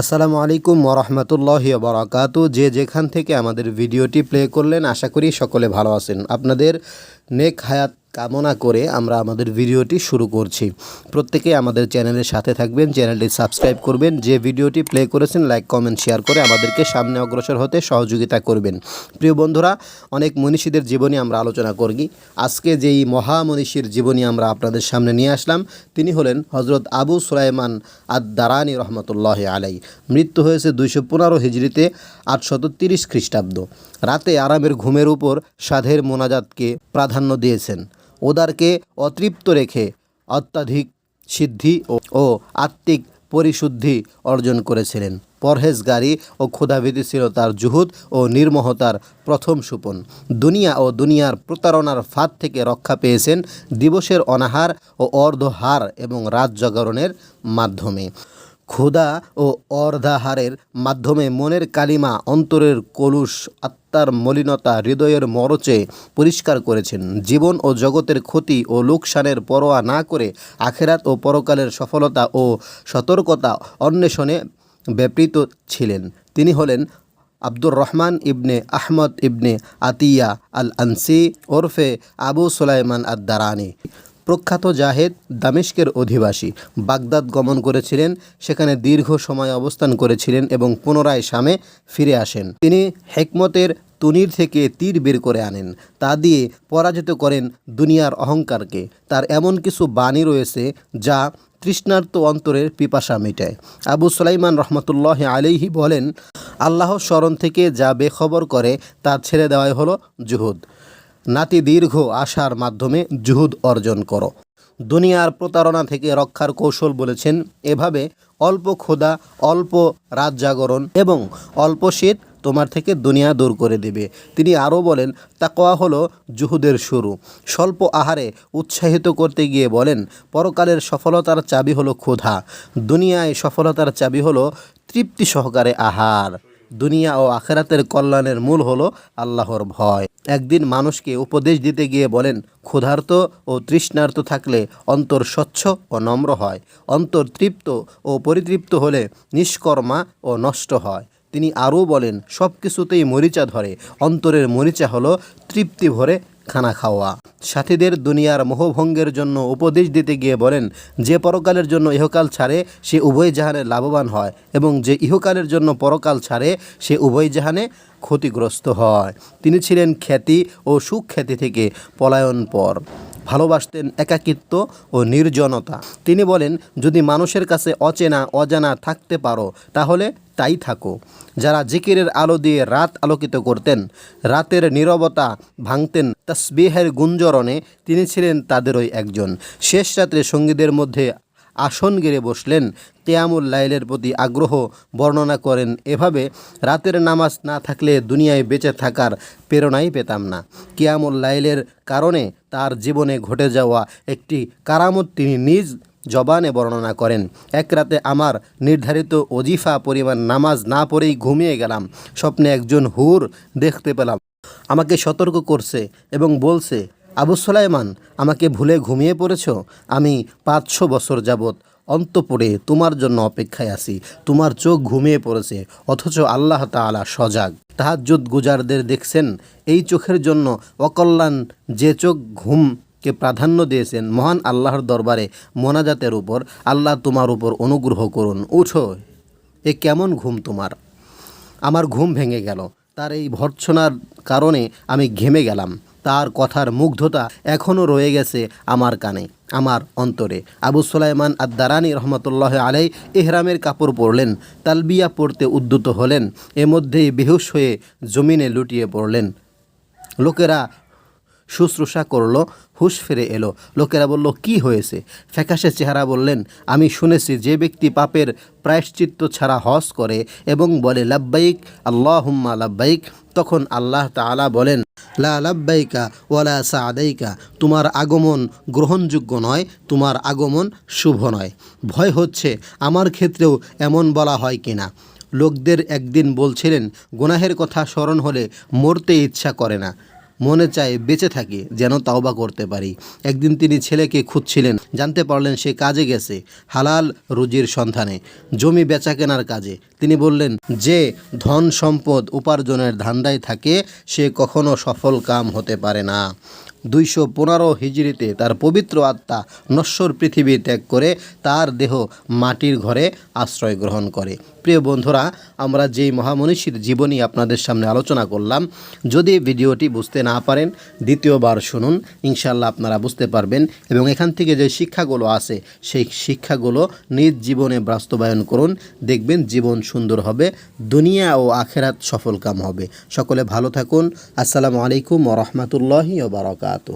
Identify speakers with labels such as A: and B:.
A: আসসালামু আলাইকুম ওরহমতুল্লাহ বরাকাতু যে যেখান থেকে আমাদের ভিডিওটি প্লে করলেন, আশা করি সকলে ভালো আছেন। আপনাদের নেক হায়াত কামনা করে আমরা আমাদের ভিডিওটি শুরু করছি। প্রত্যেকে আমাদের চ্যানেলের সাথে থাকবেন, চ্যানেলটি সাবস্ক্রাইব করবেন, যে ভিডিওটি প্লে করেছেন, লাইক, কমেন্ট, শেয়ার করে আমাদেরকে সামনে অগ্রসর হতে সহযোগিতা করবেন। প্রিয় বন্ধুরা, অনেক মনীষীদের জীবনী আমরা আলোচনা করি আজকে যেই মহামনীষীর জীবনী আমরা আপনাদের সামনে নিয়ে আসলাম, তিনি হলেন হজরত আবু সুলাইমান আদ দারানি রহমতুল্লাহ আলাই মৃত্যু হয়েছে দুইশো পনেরো হিজড়িতে আটশত তিরিশ খ্রিস্টাব্দ। রাতে আরামের ঘুমের উপর সাধের মোনাজাতকে প্রাধান্য দিয়েছেন। ওদারকে অতৃপ্ত রেখে অত্যাধিক সিদ্ধি ও- আত্মিক পরিশুদ্ধি অর্জন করেছিলেন। পরহেজগারি ও ক্ষুধাভীতি ছিল তার জুহুদ ও নির্মহতার প্রথম সুপন। দুনিয়া ও দুনিয়ার প্রতারণার ফাঁদ থেকে রক্ষা পেয়েছেন দিবসের অনাহার ও অর্ধহার এবং রাত জাগরণের মাধ্যমে। ক্ষুধা ও অর্ধাহারের মাধ্যমে মনের কালিমা অন্তরের কলুষ আত্মার মলিনতা হৃদয়ের মরচে পরিষ্কার করেছেন। জীবন ও জগতের ক্ষতি ও লোকসানের পরোয়া না করে আখেরাত ও পরকালের সফলতা ও সতর্কতা অন্বেষণে ব্যাপৃত ছিলেন। তিনি হলেন আব্দুর রহমান ইবনে আহমদ ইবনে আতিয়া আল আনসি ওরফে আবু সুলাইমান আদ দারানি প্রখ্যাত জাহেদ দামেস্কের অধিবাসী। বাগদাদ গমন করেছিলেন, সেখানে দীর্ঘ সময় অবস্থান করেছিলেন এবং পুনরায় শামে ফিরে আসেন। তিনি হেকমতের তুনির থেকে তীর বের করে আনেন। তা দিয়ে পরাজিত করেন দুনিয়ার অহংকারকে। তার এমন কিছু বাণী রয়েছে যা তৃষ্ণার্ত অন্তরের পিপাসা মেটায়। আবু সুলাইমান রহমতুল্লাহ আলিহি বলেন আল্লাহর স্মরণ থেকে যা বেখবর করে তা ছেড়ে দেওয়াই হলো জুহুদ। নাতি দীর্ঘ আশার মাধ্যমে জুহুদ অর্জন করো। দুনিয়ার প্রতারণা থেকে রক্ষার কৌশল বলেছেন, এভাবে অল্প ক্ষুধা, অল্প রাত জাগরণ এবং অল্প শীত তোমার থেকে দুনিয়া দূর করে দেবে। তিনি আরও বলেন তাকোয়া হলো জুহুদের শুরু। স্বল্প আহারে উৎসাহিত করতে গিয়ে বলেন, পরকালের সফলতার চাবি হলো ক্ষুধা। দুনিয়ায় সফলতার চাবি হলো তৃপ্তি সহকারে আহার। দুনিয়া ও আখেরাতের কল্যাণের মূল হলো আল্লাহর ভয়। একদিন মানুষকে উপদেশ দিতে গিয়ে বলেন, ক্ষুধার্ত ও তৃষ্ণার্ত থাকলে অন্তর স্বচ্ছ ও নম্র হয়। অন্তর তৃপ্ত ও পরিতৃপ্ত হলে নিষ্কর্মা ও নষ্ট হয়। তিনি আরও বলেন সব কিছুতেই মরিচা ধরে। অন্তরের মরিচা হলো তৃপ্তি ভরে খানা খাওয়া। সাথীদের দুনিয়ার মোহভঙ্গের জন্য উপদেশ দিতে গিয়ে বলেন, যে পরকালের জন্য ইহকাল ছাড়ে, সে উভয় জাহানে লাভবান হয় এবং যে ইহকালের জন্য পরকাল ছাড়ে, সে উভয় জাহানে ক্ষতিগ্রস্ত হয়। তিনি ছিলেন খ্যাতি ও সুখ্যাতি থেকে পলায়ন পর ভালোবাসতেন একাকিত্ব ও নির্জনতা। তিনি বলেন, যদি মানুষের কাছে অচেনা, অজানা থাকতে পারো, তাহলে তাই থাকো। যারা জিকিরের আলো দিয়ে রাত আলোকিত করতেন, রাতের নীরবতা ভাঙতেন তসবিহের গুঞ্জরণে তিনি ছিলেন তাদেরই একজন। শেষ রাত্রে সঙ্গীদের মধ্যে আসন গেড়ে বসলেন। কেয়ামুল লাইলের প্রতি আগ্রহ বর্ণনা করেন এভাবে, রাতের নামাজ না থাকলে দুনিয়ায় বেঁচে থাকার প্রেরণাই পেতাম না। কিয়ামুল লাইলের কারণে তার জীবনে ঘটে যাওয়া একটি কারামত তিনি নিজ জবানে বর্ণনা করেন। এক রাতে আমার নির্ধারিত অজিফা পরিমাণ নামাজ না পড়েই ঘুমিয়ে গেলাম। স্বপ্নে একজন হুর দেখতে পেলাম। আমাকে সতর্ক করছে এবং বলছে আবু সুলাইমান, আমাকে ভুলে ঘুমিয়ে পড়েছ? আমি পাঁচশো বছর যাবৎ অন্তপুরে তোমার জন্য অপেক্ষায় আছি। তোমার চোখ ঘুমিয়ে পড়েছে, অথচ আল্লাহ তাআলা সজাগ। তাহাজ্জুদ গুজারদের দেখছেন, এই চোখের জন্য অকল্যাণ যে চোখ ঘুমকে প্রাধান্য দিয়েছেন মহান আল্লাহর দরবারে মোনাজাতের উপর, আল্লাহ তোমার উপর অনুগ্রহ করুন। উঠো, এ কেমন ঘুম তোমার? আমার ঘুম ভেঙে গেল। তার এই ভর্ৎসনার কারণে আমি ঘেমে গেলাম। তার কথার মুগ্ধতা এখনও রয়ে গেছে আমার কানে, আমার অন্তরে। আবু সুলাইমান আদারানি রহমতুল্লাহ আলাই এহরামের কাপড় পরলেন, তালবিয়া পড়তে উদ্যুত হলেন এ মধ্যেই বেহুশ হয়ে জমিনে লুটিয়ে পড়লেন। লোকেরা শুশ্রূষা করল, হুশ ফিরে এলো। লোকেরা বলল, কি হয়েছে? ফ্যাকাশে চেহারা বললেন, আমি শুনেছি যে ব্যক্তি পাপের প্রায়শ্চিত্ত ছাড়া হজ করে এবং বলে, লাব্বাইক আল্লাহ হুম্মা লাব্বাইক। তখন আল্লাহ তাআলা বলেন, লা লাব্বাইকা ওয়ালা সাদাইকা। তোমার আগমন গ্রহণযোগ্য নয়, তোমার আগমন শুভ নয়। ভয় হচ্ছে আমার ক্ষেত্রেও এমন বলা হয় কিনা লোকদের একদিন বলছিলেন, গুনাহের কথা স্মরণ হলে মরতে ইচ্ছা করে না। মনে চায় বেঁচে থাকি, যেন তাওবা করতে পারি। একদিন তিনি ছেলেকে খুঁজছিলেন, জানতে পারলেন সে কাজে গেছে, হালাল রুজির সন্ধানে, জমি বেচা কেনার কাজে। তিনি বললেন, যে ধন সম্পদ উপার্জনের ধান্দায় থাকে, সে কখনো সফল কাম হতে পারে না। দুইশো পনেরো হিজড়িতে তার পবিত্র আত্মা নশ্বর পৃথিবী ত্যাগ করে তার দেহ মাটির ঘরে আশ্রয় গ্রহণ করে। প্রিয় বন্ধুরা, আমরা যেই মহামনীষীর জীবনী আপনাদের সামনে আলোচনা করলাম, যদি ভিডিওটি বুঝতে না পারেন, দ্বিতীয়বার শুনুন ইনশাল্লাহ আপনারা বুঝতে পারবেন এবং এখান থেকে যে শিক্ষাগুলো আছে, সেই শিক্ষাগুলো নিজ জীবনে বাস্তবায়ন করুন, দেখবেন জীবন সুন্দর হবে, দুনিয়া ও আখেরাত সফল কাম হবে। সকলে ভালো থাকুন, আসসালামু আলাইকুম ওরহমতুল্লাহি বারকাত